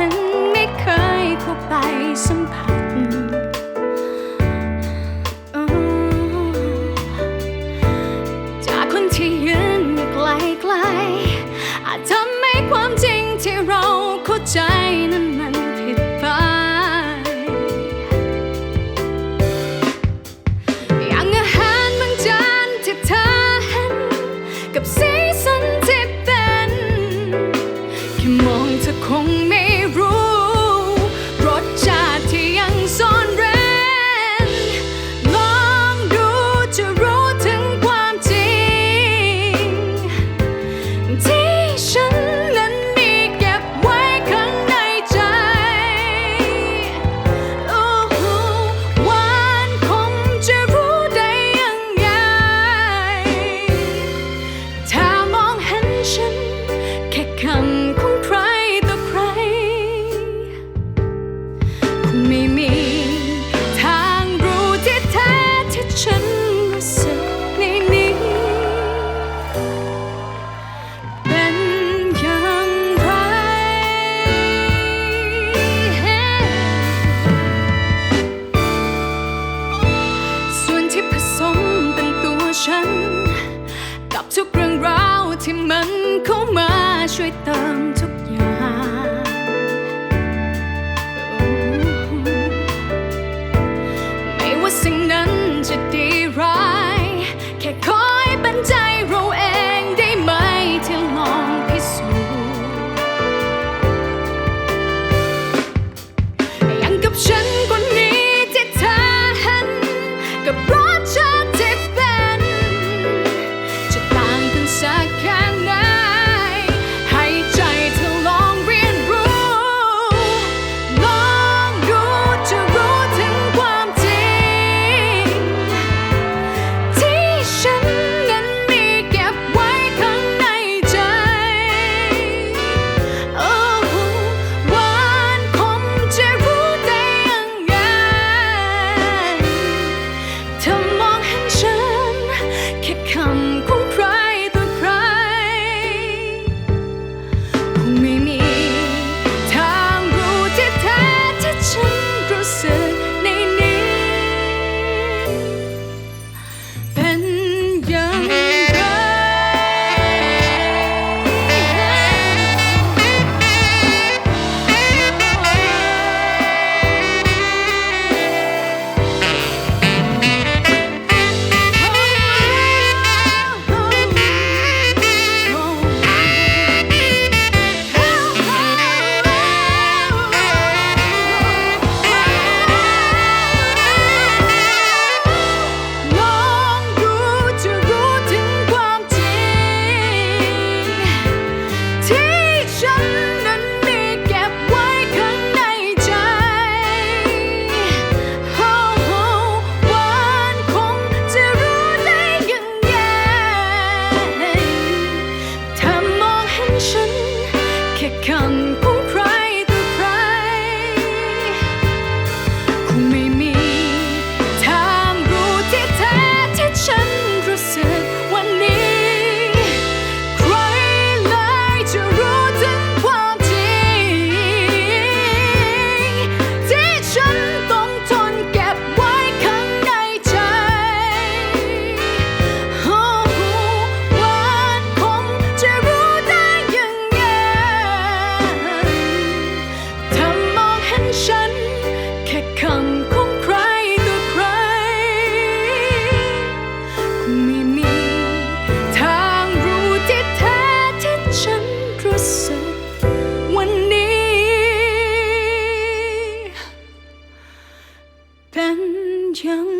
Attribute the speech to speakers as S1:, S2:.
S1: ฉันไม่เคยเข้าไปสัมผัส จากคนที่ยืนอยู่ไกลๆอาจทำให้ความจริงที่เราเข้าใจนั้นมันผิดไป อย่างอาหารบางจานที่เธอเห็นกับสีสันที่เป็นแค่มองเธอคง ไม่มีทางรู้ที่แท้ที่ฉันรู้สึกในนี้ เป็นอย่างไรส่วนที่ผสมเป็นตัวฉัน กับทุกเรื่องราวที่มันเข้ามาช่วยเติม ไม่มีทางรู้ที่แท้ที่ฉันรู้สึกวันนี้ เป็นยัง